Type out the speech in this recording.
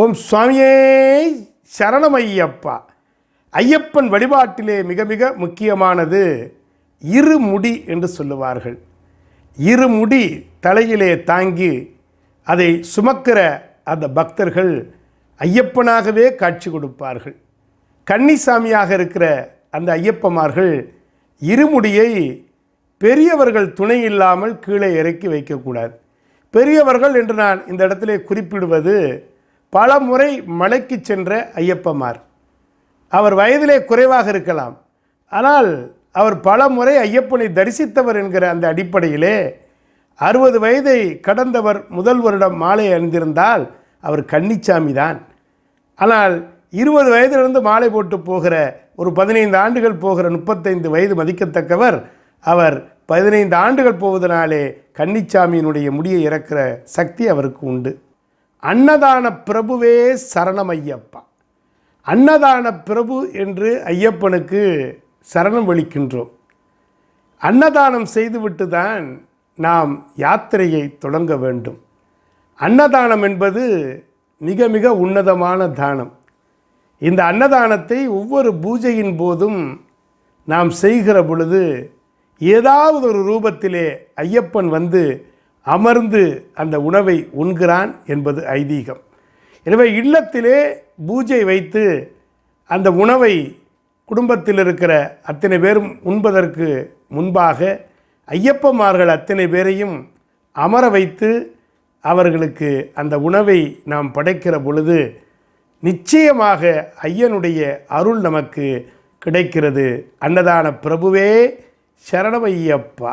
ஓம் சுவாமியே சரணம் ஐயப்பா ஐயப்பன் வழிபாட்டிலே மிக மிக முக்கியமானது இருமுடி என்று சொல்லுவார்கள். இருமுடி தலையிலே தாங்கி அதை சுமக்கிற அந்த பக்தர்கள் ஐயப்பனாகவே காட்சி கொடுப்பார்கள். கன்னிசாமியாக இருக்கிற அந்த ஐயப்பமார்கள் இருமுடியை பெரியவர்கள் துணை இல்லாமல் கீழே இறக்கி வைக்கக்கூடாது. பெரியவர்கள் என்று நான் இந்த இடத்திலே குறிப்பிடுவது பல முறை மலைக்கு சென்ற ஐயப்பமார். அவர் வயதிலே குறைவாக இருக்கலாம். ஆனால் அவர் பல முறை ஐயப்பனை தரிசித்தவர் என்கிற அந்த அடிப்படையிலே அறுபது வயதை கடந்தவர் முதல் வருடம் மாலை அணிந்திருந்தால் அவர் கன்னிச்சாமி தான் ஆனால் இருபது வயதிலிருந்து மாலை போட்டு போகிற ஒரு பதினைந்து ஆண்டுகள் போகிற முப்பத்தைந்து வயது மதிக்கத்தக்கவர் அவர் பதினைந்து ஆண்டுகள் போவதனாலே கன்னிச்சாமியினுடைய முடியை இறக்கிற சக்தி அவருக்கு உண்டு. அன்னதான பிரபுவே சரணம் ஐயப்பா அன்னதான பிரபு என்று ஐயப்பனுக்கு சரணம் வலிக்கின்றோம் அன்னதானம் செய்துவிட்டு தான் நாம் யாத்திரையை தொடங்க வேண்டும். அன்னதானம் என்பது மிக மிக உன்னதமான தானம். இந்த அன்னதானத்தை ஒவ்வொரு பூஜையின் போதும் நாம் செய்கிற பொழுது ஏதாவது ஒரு ரூபத்திலே ஐயப்பன் வந்து அமர்ந்து அந்த உணவை உண்கிறான் என்பது ஐதீகம். எனவே இல்லத்திலே பூஜை வைத்து அந்த உணவை குடும்பத்தில் இருக்கிற அத்தனை பேரும் உண்பதற்கு முன்பாக ஐயப்பமார்கள் அத்தனை பேரையும் அமர வைத்து அவர்களுக்கு அந்த உணவை நாம் படைக்கிற பொழுது நிச்சயமாக ஐயனுடைய அருள் நமக்கு கிடைக்கிறது. அன்னதான பிரபுவே சரணமையப்பா.